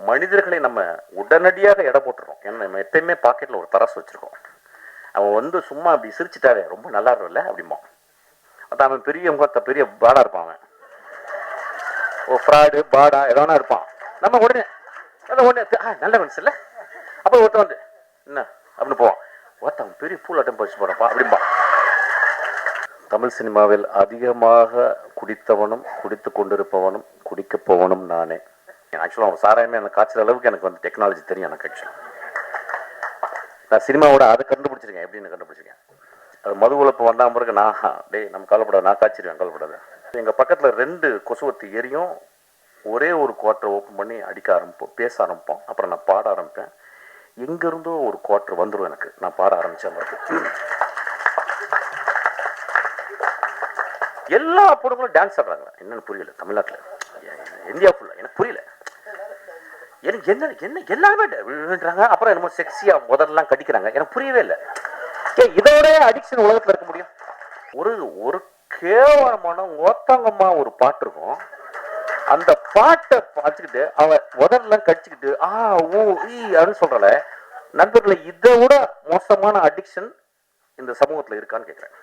மனிதர்களை நம்ம உடனடியாக எடை போட்டுறோம். ஏன்னா நம்ம எப்பயுமே பாக்கெட்ல ஒரு தராசு வச்சிருக்கோம். அவன் வந்து சும்மா அப்படி சிரிச்சிட்டாவே ரொம்ப நல்லா இருக்கும்ல அப்படிமா அதான் அவன் பெரிய முகத்த பெரிய பாடா இருப்பான் அவன். ஓ ஃப்ராடு பாடா எதனா இருப்பான். நம்ம உடனே அதான் உடனே ஆ நல்ல மனுஷன் இல்ல? அப்போ ஒருத்தன் வந்து என்ன? அப்படின்னு போவான். ஒருத்தன் பெரிய பூலாட்டம் பறிச்சு போறப்பா அப்படிம்பா தமிழ் சினிமாவில் அதிகமாக குடித்தவனும் குடித்து கொண்டிருப்பவனும் குடிக்கப் போவனும் நானே. ஆக்சுவலாக அவங்க சாராயமே எனக்கு காய்ச்சல் அளவுக்கு எனக்கு வந்து டெக்னாலஜி தெரியும் எனக்கு ஆக்சுவலாக நான் சினிமாவோட அதை கண்டுபிடிச்சிருக்கேன். எப்படின்னு கண்டுபிடிச்சிருக்கேன்? அது மது உழப்பு வந்தாம பிறகு நான் டேய் நம்ம கவலைப்படாது நான் காய்ச்சிருவேன் கவலைப்படாது. எங்கள் பக்கத்தில் ரெண்டு கொசுவத்து எரியும். ஒரே ஒரு குவார்ட்டர் ஓப்பன் பண்ணி அடிக்க ஆரம்பிப்போம் பேச ஆரம்பிப்போம். அப்புறம் நான் பாட ஆரம்பிப்பேன். எங்கேருந்தோ ஒரு குவார்ட்டர் வந்துடும் எனக்கு. நான் பாட ஆரம்பித்தேன் பிறகு எல்லா பொண்ணுங்களும் டான்ஸ் ஆடுறாங்க. என்னன்னு புரியல தமிழ்நாட்டில். இந்தியா ஃபுல்லாக எனக்கு புரியல. எனக்கு என்ன என்ன எல்லாமே விழுன்றாங்க அப்புறம் என்னமோ செக்ஸியா முதல்லாம் கடிக்கிறாங்க. எனக்கு புரியவே இல்லை. ஏ இதோட அடிக்ஷன் உலகத்தில் இருக்க முடியும்? ஒரு ஒரு கேவலமான ஓத்தங்கம்மா ஒரு பாட்டு இருக்கும். அந்த பாட்டை பார்த்துக்கிட்டு அவன் முதல்லாம் கடிச்சுக்கிட்டு ஆ ஊ ஈ அப்படின்னு சொல்றல. நண்பர்களை இதை விட மோசமான அடிக்ஷன் இந்த சமூகத்தில் இருக்கான்னு கேட்குறேன்